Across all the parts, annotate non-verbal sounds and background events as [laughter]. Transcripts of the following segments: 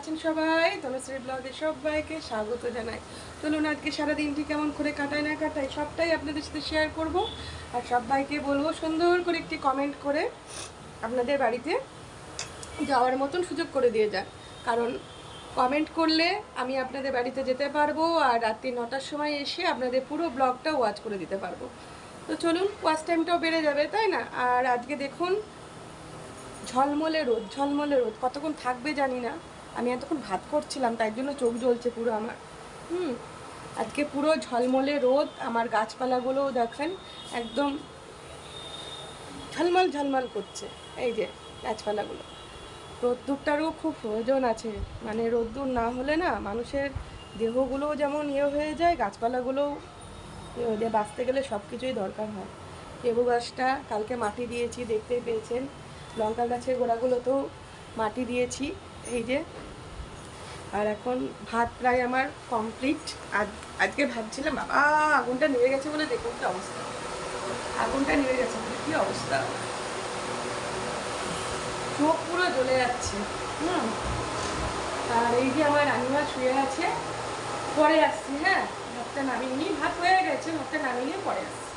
আছেন সবাই? তনুশ্রী ব্লগে সবাইকে স্বাগত জানাই। চলুন আজকে সারাদিনটি কেমন করে কাটায় না কাটাই সবটাই আপনাদের সাথে শেয়ার করব। আর সবাইকে বলব সুন্দর করে একটি কমেন্ট করে আপনাদের বাড়িতে যাওয়ার মতন সুযোগ করে দিয়ে যান। কারণ কমেন্ট করলে আমি আপনাদের বাড়িতে যেতে পারব আর রাত্রি নটার সময় এসে আপনাদের পুরো ব্লগটা ওয়াচ করে দিতে পারব। তো চলুন ওয়াচ টাইমটাও বেড়ে যাবে, তাই না? আর আজকে দেখুন, ঝলমলে রোদ ঝলমলে রোদ। কতক্ষণ থাকবে জানি না। আমি এতক্ষণ ভাত করছিলাম, তাই জন্য চোখ জ্বলছে পুরো আমার। হুম, আজকে পুরো ঝলমলে রোদ, আমার গাছপালাগুলোও দেখেন, একদম ঝলমল ঝলমল করছে, এই যে গাছপালাগুলো। রোদ্দুরটারও খুব প্রয়োজন আছে মানে রোদ্দুর না হলে না মানুষের দেহগুলোও যেমন ইয়ে হয়ে যায়, গাছপালাগুলোও ইয়ে হয়ে যায়, বাঁচতে গেলে সব কিছুই দরকার হয়। লেবু গাছটা কালকে মাটি দিয়েছি দেখতে পেয়েছেন। লঙ্কা গাছের গোড়াগুলোতেও মাটি দিয়েছি, এই যে আর এখন ভাত প্রায় আমার কমপ্লিট আজ, আজকে ভাবছিলাম, বাবা, আগুনটা নেমে গেছে বলে দেখুন কি অবস্থা। আগুনটা নেমে গেছে বলে কি অবস্থা? চোখ পুরো জ্বলে যাচ্ছে। হুম। আর এই যে আমার রানিমা শুয়ে আছে পরে আসছি হ্যাঁ? ভাতটা নামিয়ে নিই। ভাত হয়ে গেছে, ভাতটা নামিয়ে নিয়ে পরে আসছি।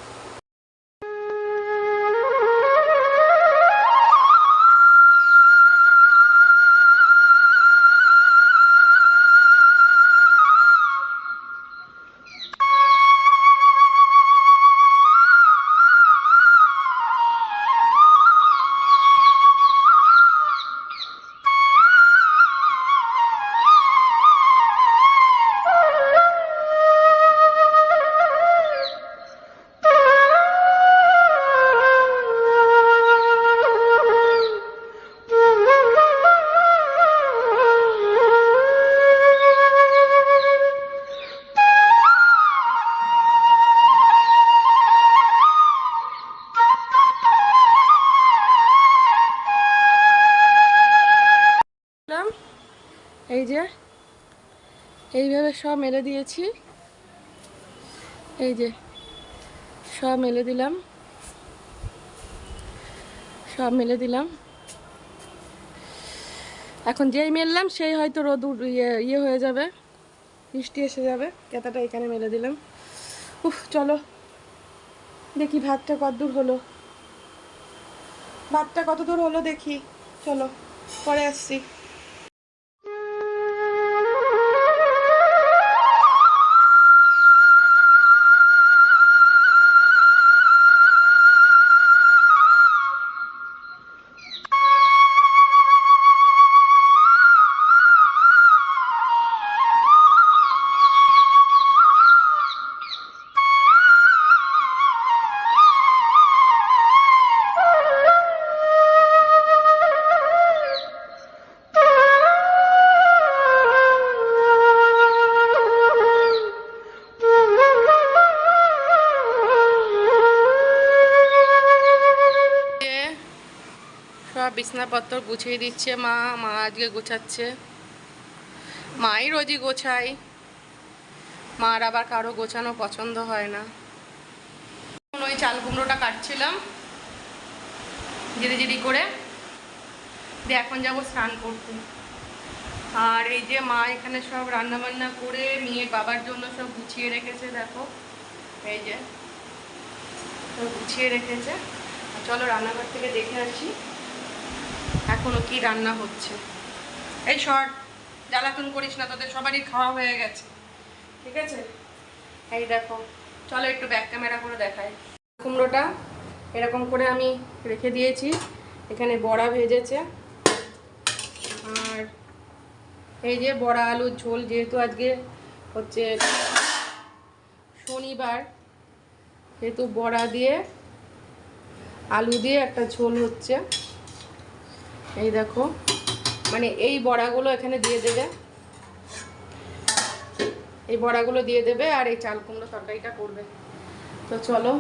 সব মেলে দিয়েছি। এই যে, সব মেলে দিলাম। সব মেলে দিলাম। এখন যেই মেললাম, সেই হয়তো রোদ ইয়ে ইয়ে হয়ে যাবে। বৃষ্টি এসে যাবে। কেতাটা এখানে মেলে দিলাম। উফ, চলো। দেখি ভাতটা কত দূর হলো। ভাতটা কত দূর হলো দেখি। চলো, পরে আসছি। সব বিছনাপত্র গুছিয়ে দিচ্ছে মা মা আজকে গোছাচ্ছে। মাই রোজই গোছাই মার আবার কারও গোছানো পছন্দ হয় না। ওই চাল কুমড়োটা কাটছিলাম ধীরে ধীরে করে। দিয়ে এখন যাব স্নান করতে। আর এই যে মা এখানে সব রান্না বান্না করে মেয়ে বাবার জন্য সব গুছিয়ে রেখেছে, দেখো। এই যে গুছিয়ে রেখেছে। চলো রান্নাঘর থেকে দেখে আসি। এখনও কি রান্না হচ্ছে? এই শর্ট জ্বালাতন করিস না, তোদের সবারই খাওয়া হয়ে গেছে। ঠিক আছে? এই দেখো, চলো একটু ব্যাক ক্যামেরা করে দেখাই। কুমড়োটা এরকম করে আমি রেখে দিয়েছি। এখানে বড়া ভেজেছে। আর এই যে বড়া আলুর ঝোল, যেহেতু আজকে হচ্ছে শনিবার, যেহেতু বড়া দিয়ে আলু দিয়ে একটা ঝোল হচ্ছে। এই দেখো। মানে এই বড়াগুলো এখানে দিয়ে দেবে। এই বড়াগুলো দিয়ে দেবে আর এই চাল কুমড়ো তরকারিটা করবে। তো চলো।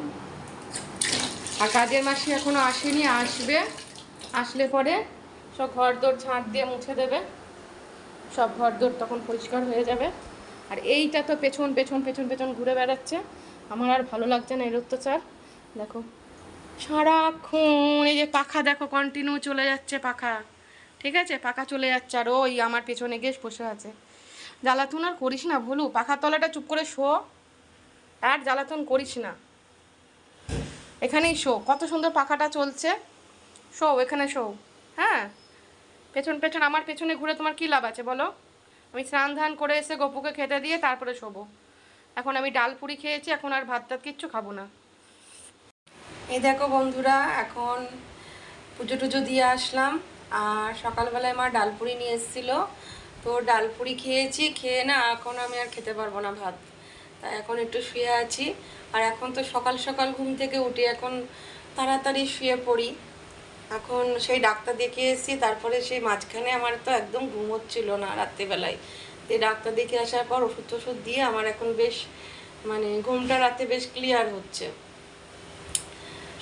আর কাজের মাসি এখনও আসেনি, আসবে। আসলে পরে সব ঘর দোর ঝাঁট দিয়ে মুছে দেবে। সব ঘর দোর তখন পরিষ্কার হয়ে যাবে। আর এইটা তো পেছন পেছন পেছন পেছন ঘুরে বেড়াচ্ছে। আমার আর ভালো লাগছে না এর অত্যাচার। দেখো। সারাক্ষণ এই যে পাখা দেখো কন্টিনিউ চলে যাচ্ছে পাখা। ঠিক আছে? পাখা চলে যাচ্ছে আর ওই আমার পেছনে গিয়ে বসে আছে। জ্বালাতন আর করিস না ভুলু, পাখার তলাটা চুপ করে শো। আর জ্বালাতন করিস না। এখানেই শো। কত সুন্দর পাখাটা চলছে। শো, এখানে শো। হ্যাঁ? পেছন পেছন, আমার পেছনে ঘুরে তোমার কী লাভ আছে বলো? আমি স্নান ধান করে এসে গপুকে খেতে দিয়ে তারপরে শোবো। এখন আমি ডাল পুরি খেয়েছি, এখন আর ভাত টাত কিচ্ছু খাব না। এই দেখো বন্ধুরা, এখন পুজো টুজো দিয়ে আসলাম। আর সকালবেলায় মা ডালপুরি নিয়ে এসেছিল। তো ডালপুরি খেয়েছি, খেয়ে না এখন আমি আর খেতে পারব না ভাত। তাই এখন একটু শুয়ে আছি। আর এখন তো সকাল সকাল ঘুম থেকে উঠি এখন তাড়াতাড়ি শুয়ে পড়ি। এখন সেই ডাক্তার দেখিয়ে এসেছি, তারপরে সেই মাঝখানে আমার তো একদম ঘুম হচ্ছিল না রাত্রিবেলায়। তো ডাক্তার দেখে আসার পর ওষুধ টষুধ দিয়ে আমার এখন বেশ মানে ঘুমটা রাতে বেশ ক্লিয়ার হচ্ছে।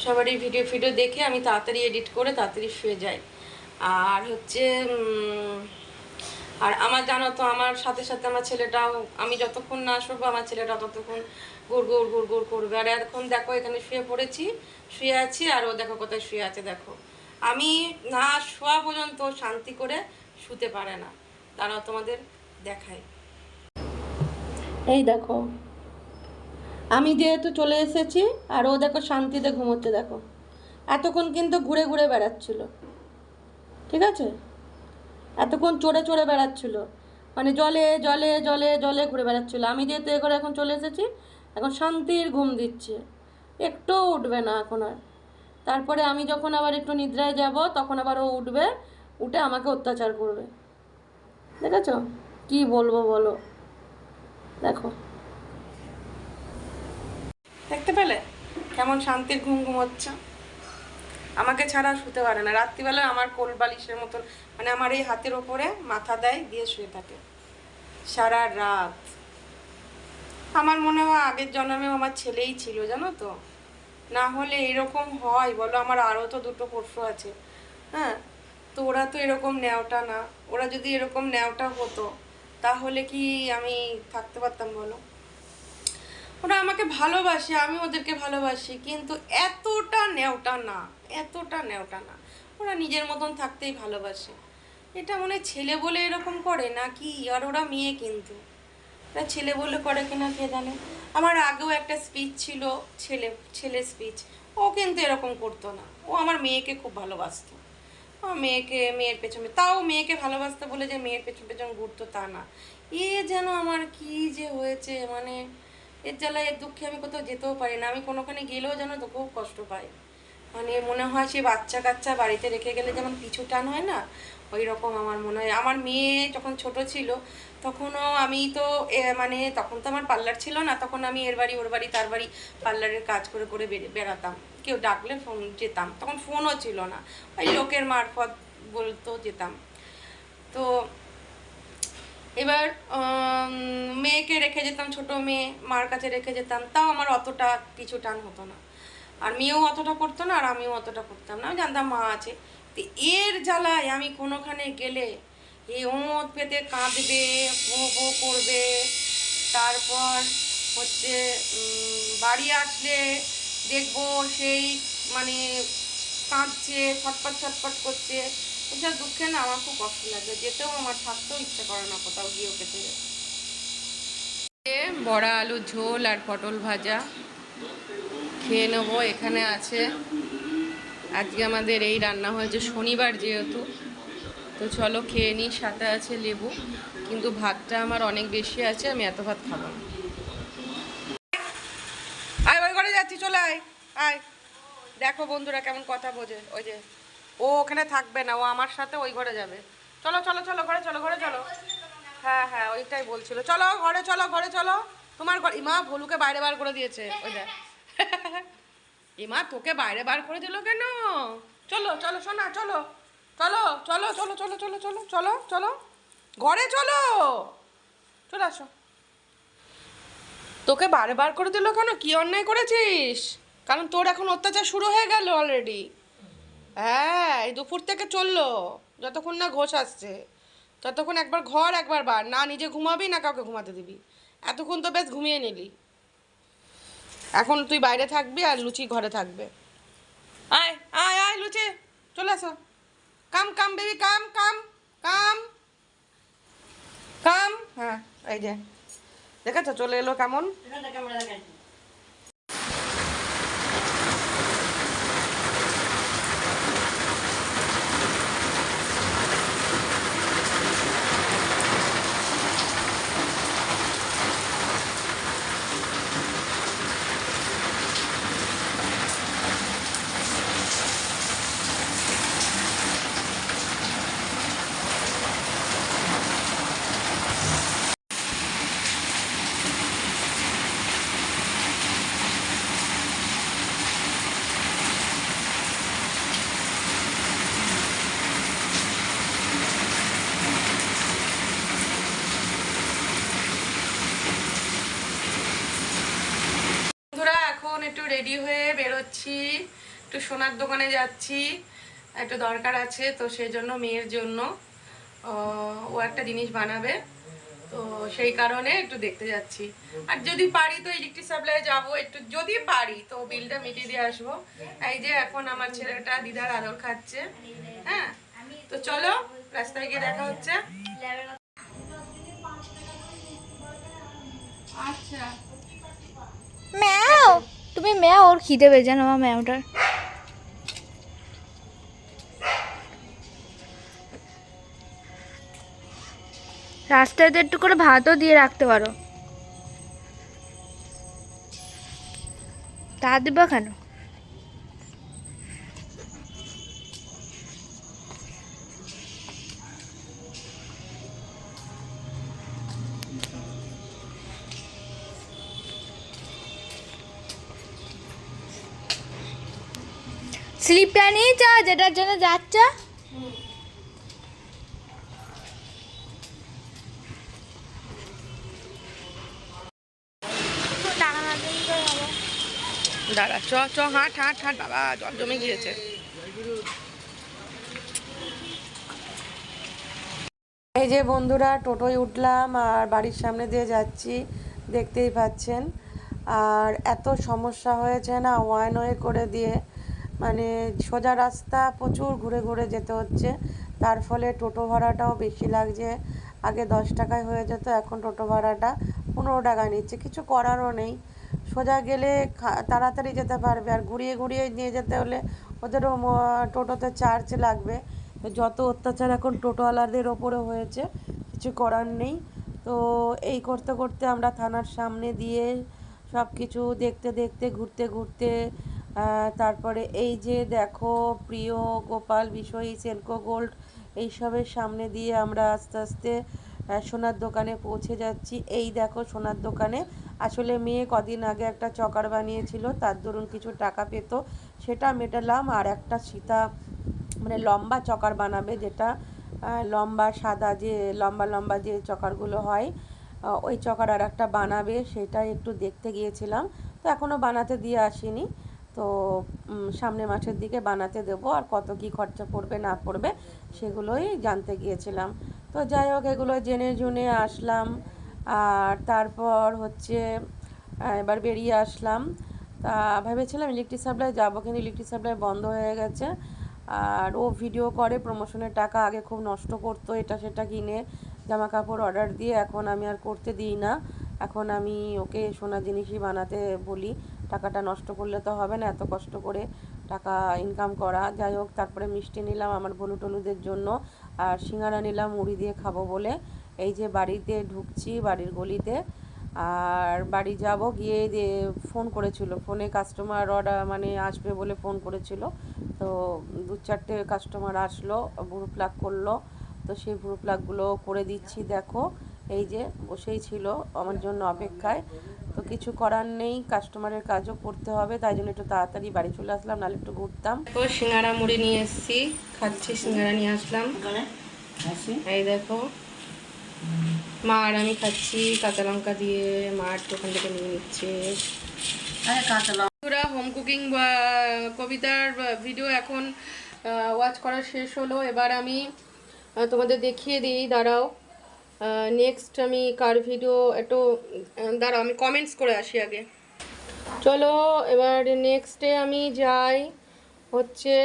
সবারই ভিডিও ফিডিও দেখে আমি তাড়াতাড়ি এডিট করে তাড়াতাড়ি শুয়ে যাই। আর হচ্ছে আর আমার জানো তো, আমার সাথে সাথে আমার ছেলেটাও, আমি যতক্ষণ না শুবো, আমার ছেলেটা ততক্ষণ গুড় গুড় গুড় গুড় করবে। আর এখন দেখো, এখানে শুয়ে পড়েছি, শুয়ে আছি, আর ও দেখো কোথায় শুয়ে আছে, দেখো। আমি না শোয়া পর্যন্ত শান্তি করে শুতে পারে না। তারাও তোমাদের দেখায় এই দেখো আমি যেহেতু চলে এসেছি, আর ও দেখো শান্তিতে ঘুমোচ্ছে দেখো। এতক্ষণ কিন্তু ঘুরে ঘুরে বেড়াচ্ছিল। ঠিক আছে? এতক্ষণ চড়ে চড়ে বেড়াচ্ছিল। মানে জলে জলে জলে জলে ঘুরে বেড়াচ্ছিল। আমি যেহেতু এ করে এখন চলে এসেছি, এখন শান্তির ঘুম দিচ্ছে। একটুও উঠবে না এখন আর। তারপরে আমি যখন আবার একটু নিদ্রায় যাব, তখন আবার ও উঠবে, উঠে আমাকে অত্যাচার করবে। দেখেছ? কি বলব বলো? দেখো। দেখতে পেলে? কেমন শান্তির ঘুম ঘুমোচ্ছে। আমাকে ছাড়া শুতে পারে না। রাত্রিবেলা আমার কোল বালিশের মতন মানে আমার এই হাতের ওপরে মাথা দেয়, দিয়ে শুয়ে থাকে। সারা রাত। আমার মনে হয় আগের জন্মেও আমার ছেলেই ছিল, জানো তো? না হলে এরকম হয়, বলো, আমার আরও তো দুটো পরশু আছে। হ্যাঁ? তো ওরা তো এরকম ন্যাওটা না। ওরা যদি এরকম ন্যাওটা হতো, তাহলে কি আমি থাকতে পারতাম, বলো? ওরা আমাকে ভালোবাসে, আমি ওদেরকে ভালোবাসি, কিন্তু এতটা নেওটা না, এতটা নেওটা না। ওরা নিজের মতন থাকতেই ভালোবাসে। এটা মনে ছেলে বলে এরকম করে নাকি? আর ওরা মেয়ে কিন্তু। ওরা ছেলে বলে করে কিনা কে জানে? আমার আগেও একটা স্পিচ ছিল, ছেলে ছেলে স্পিচ ও কিন্তু এরকম করতো না। ও আমার মেয়েকে খুব ভালোবাসতো। মেয়েকে, মেয়ের পেছনে, তাও মেয়েকে ভালোবাসতে বলে যে মেয়ের পেছন পেছন ঘুরতো তা না। এ যেন আমার কি যে হয়েছে মানে এর জ্বালায় এর দুঃখে আমি কোথাও যেতেও পারি না। আমি কোনোখানে গেলেও যেন তো খুব কষ্ট পাই। মানে মনে হয় সে বাচ্চা কাচ্চা বাড়িতে রেখে গেলে যেমন পিছু টান হয় না ওই রকম আমার মনে হয়। আমার মেয়ে যখন ছোট ছিল, তখনও আমি তো মানে তখন তো আমার পার্লার ছিল না, তখন আমি এর বাড়ি, ওর বাড়ি, তার বাড়ি পার্লারের কাজ করে করে বেড়াতাম। কেউ ডাকলে ফোন যেতাম। তখন ফোনও ছিল না। ওই লোকের মারফত বলতো যেতাম। তো এবার মেয়েকে রেখে যেতাম, ছোট মেয়ে, মার কাছে রেখে যেতাম, তাও আমার অতটা পিছু টান হতো না। আর মেয়েও অতটা করতো না, আর আমিও অতটা করতাম না। আমি জানতাম মা আছে। তো এর জ্বালায় আমি কোনোখানে গেলে এই ওমত পেতে কাঁদবে ভো ভো করবে। তারপর হচ্ছে বাড়ি আসলে দেখব সেই মানে কাঁদছে, ছটপট ছটপট করছে। এসব দুঃখে না আমার খুব কষ্ট লাগে। যেতেও আমার থাকতেও ইচ্ছে করে না কোথাও গিয়ে ওকে ছেড়ে। বড়া আলু, ঝোল আর পটল ভাজা। খেয়ে নেব, এখানে আছে। আজকে আমাদের এই রান্না হয়েছে শনিবার যেহেতু। তো চলো খেয়ে নিই, সাথে আছে লেবু। কিন্তু ভাতটা আমার অনেক বেশি আছে, আমি এত ভাত খাব না। আয়, ওই ঘরে যাচ্ছি, চলে আয়। আয়। দেখো বন্ধুরা কেমন কথা বোঝে। ওই যে ও ওখানে থাকবে না, ও আমার সাথে ওই ঘরে যাবে। চলো চলো চলো, ঘরে চলো ঘরে চলো। হ্যাঁ হ্যাঁ ওইটাই বলছিল। চলো, ঘরে চলো ঘরে চলো। তোমার ঘর ইমা ভলুকে বাইরে বার করে দিয়েছে, ওই দেখ। [laughs] ইমা তোকে বাইরে বার করে দিল কেন? চলো চলো শোনা চলো। চলো চলো চলো চলো চলো চলো চলো চলো। ঘরে চলো। চলে আসো। তোকে বারে বার করে দিল কেন? কি অন্যায় করেছিস? কারণ তোর এখন অত্যাচার শুরু হয়ে গেল অলরেডি হ্যাঁ এই দুপুর থেকে চলল। যতক্ষণ না ঘোষ আসছে, ততক্ষণ একবার ঘর একবার বার। না নিজে ঘুমাবি, না কাউকে ঘুমাতে দিবি। এতক্ষণ তো বেশ ঘুমিয়ে নিলি। এখন তুই বাইরে থাকবি আর লুচি ঘরে থাকবে। আয় আয় আয় লুচি, চলে আসো। Come come, baby, come come come come. হ্যাঁ এই যে। দেখেছ, চলে এলো কেমন বন্ধুরা এখন একটু রেডি হয়ে বেরোচ্ছি একটু সোনার দোকানে যাচ্ছি। একটু দরকার আছে, তো সেই জন্য মেয়ের জন্য, ও একটা জিনিস বানাবে। তো সেই কারণে একটু দেখতে যাচ্ছি। আর যদি পারি তো ইলেকট্রিক সাপ্লাই যাব, একটু যদি পারি তো বিলটা মিটিয়ে দিয়ে আসব। এই যে এখন আমার ছেলেটা দিদার আদর খাচ্ছে হ্যাঁ? তো চলো, রাস্তায় গিয়ে দেখা হচ্ছে। আচ্ছা ম্যাও, তুমি ম্যাও, ওর খিদে পেয়েছে না ম্যাওটার? রাস্তায় তো একটু করে ভাতও দিয়ে রাখতে পারো। তা দিবা কেন? স্লিপটা যা, যেটার জন্য যাচ্ছে। দাঁড়া, চ চ, হাঁট হাঁট হাঁট, বাবা, জল জমে গিয়েছে। এই যে বন্ধুরা, টোটোয় উঠলাম আর বাড়ির সামনে দিয়ে যাচ্ছি, দেখতেই পাচ্ছেন। আর এত সমস্যা হয়েছে না ওয়ান ওয়ে করে দিয়ে মানে সোজা রাস্তা প্রচুর ঘুরে ঘুরে যেতে হচ্ছে। তার ফলে টোটো ভাড়াটাও বেশি লাগছে। আগে দশ টাকায় হয়ে যেত, এখন টোটো ভাড়াটা পনেরো টাকা নিচ্ছে। কিছু করারও নেই। সোজা গেলে তাড়াতাড়ি যেতে পারবে। আর ঘুরিয়ে ঘুরিয়ে নিয়ে যেতে হলে ওদেরও টোটোতে চার্জ লাগবে। তো যত অত্যাচার এখন টোটোওয়ালাদের ওপরে হয়েছে, কিছু করার নেই। তো এই করতে করতে আমরা থানার সামনে দিয়ে সব কিছু দেখতে দেখতে, ঘুরতে ঘুরতে তারপরে এই যে দেখো প্রিয়, গোপাল, বিষয়ী, সেনকো গোল্ড, এইসবের সামনে দিয়ে আমরা আস্তে আস্তে সোনার দোকানে পৌঁছে যাচ্ছি। এই দেখো সোনার দোকানে আসলে মেয়ে কদিন আগে একটা চকার বানিয়েছিল, তার দরুন কিছু টাকা পেতো, সেটা মেটালাম আর একটা সীতা মানে লম্বা চকার বানাবে যেটা লম্বা সাদা যে, লম্বা লম্বা যে চকারগুলো হয় ওই চকার আর একটা বানাবে, সেটা একটু দেখতে গিয়েছিলাম, তো এখনও বানাতে দিয়ে আসিনি, তো সামনে মাসের দিকে বানাতে দেবো, আর কত কি খরচা পড়বে না পড়বে, সেগুলোই জানতে গিয়েছিলাম, তো যাই হোক এগুলো জেনে জুনে আসলাম আর তারপর হচ্ছে এবার বেরিয়ে আসলাম। তা ভেবেছিলাম ইলেকট্রিক সাপ্লাই যাব, কিন্তু ইলেকট্রিক সাপ্লাই বন্ধ হয়ে গেছে। আর ও ভিডিও করে প্রমোশনের টাকা আগে খুব নষ্ট করতো, এটা সেটা কিনে জামা কাপড় অর্ডার দিয়ে। এখন আমি আর করতে দিই না। এখন আমি ওকে সোনা জিনিসই বানাতে বলি, টাকাটা নষ্ট করলে তো হবে না, এত কষ্ট করে টাকা ইনকাম করা। যাই হোক, তারপরে মিষ্টি নিলাম আমার ভলু টলুদের জন্য, আর সিঙ্গারা নিলাম, মুড়ি দিয়ে খাব বলে। এই যে বাড়িতে ঢুকছি বাড়ির গলিতে। আর বাড়ি যাব গিয়ে ফোন করেছিল। ফোনে কাস্টমার অর্ডার মানে আসবে বলে ফোন করেছিল। তো দু চারটে কাস্টমার আসলো ব্লু প্লাগ করল। তো সেই ব্লু প্লাগগুলো করে দিচ্ছি দেখো। এই যে বসেই ছিল আমার জন্য অপেক্ষায়। তো কিছু করার নেই কাস্টমারের কাজও করতে হবে তাই জন্য একটু তাড়াতাড়ি বাড়ি চলে আসলাম নাহলে একটু ঘুরতাম। তো সিঙ্গারা মুড়ি নিয়ে এসেছি খাচ্ছি সিঙ্গারা নিয়ে আসলাম। এই দেখো মা আর আমি খাচ্ছি কাঁচা লঙ্কা দিয়ে মা একটু ওখান থেকে নিয়ে নিচ্ছে। বন্ধুরা হোম কুকিং কবিতার ভিডিও এখন ওয়াচ করা শেষ হলো। এবার আমি তোমাদের দেখিয়ে দিই দাঁড়াও। নেক্সট আমি কার ভিডিও একটু দাঁড়াও আমি কমেন্টস করে আসি আগে। চলো এবার নেক্সটে আমি যাই হচ্ছে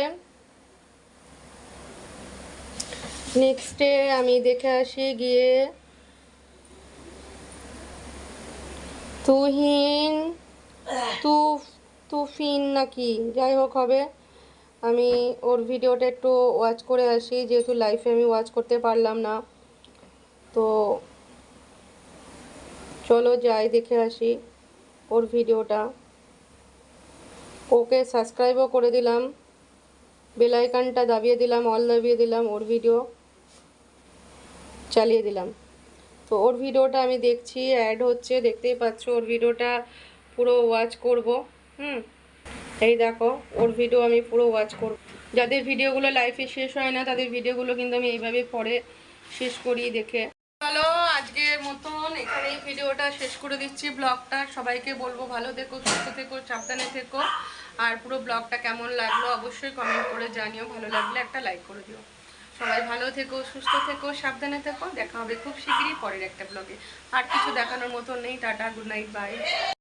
নেক্সটে আমি দেখে আসি গিয়ে তুহিন তু তুফিন নাকি? যাই হোক হবে। আমি ওর ভিডিওটা একটু ওয়াচ করে আসি, যেহেতু লাইফে আমি ওয়াচ করতে পারলাম না। তো চলো যাই, দেখে আসি ওর ভিডিওটা। ওকে সাবস্ক্রাইবও করে দিলাম। বেলাইকানটা দাবিয়ে দিলাম অল দাবিয়ে দিলাম ওর ভিডিও চালিয়ে দিলাম। তো ওর ভিডিওটা আমি দেখছি অ্যাড হচ্ছে, দেখতেই পাচ্ছ ওর ভিডিওটা পুরো ওয়াচ করব, হুম? এই দেখো, ওর ভিডিও আমি পুরো ওয়াচ করব। যাদের ভিডিওগুলো লাইফে শেষ হয় না, তাদের ভিডিওগুলো কিন্তু আমি এইভাবে পরে শেষ করি দেখে। চলো, আজকের মতন এখানেই ভিডিওটা শেষ করে দিচ্ছি ব্লগটা। সবাইকে বলব ভালো থেকো, সুস্থ থেকো, সাবধানে থেকো। আর পুরো ব্লগটা কেমন লাগল অবশ্যই কমেন্ট করে জানিও। ভালো লাগলে একটা লাইক করে দিও। সবাই ভালো থেকো, সুস্থ থেকো, সাবধানে থেকো। দেখা হবে খুব শীঘ্রই পরের একটা ব্লগে আর কিছু দেখানোর মতো নেই। Tata good night bye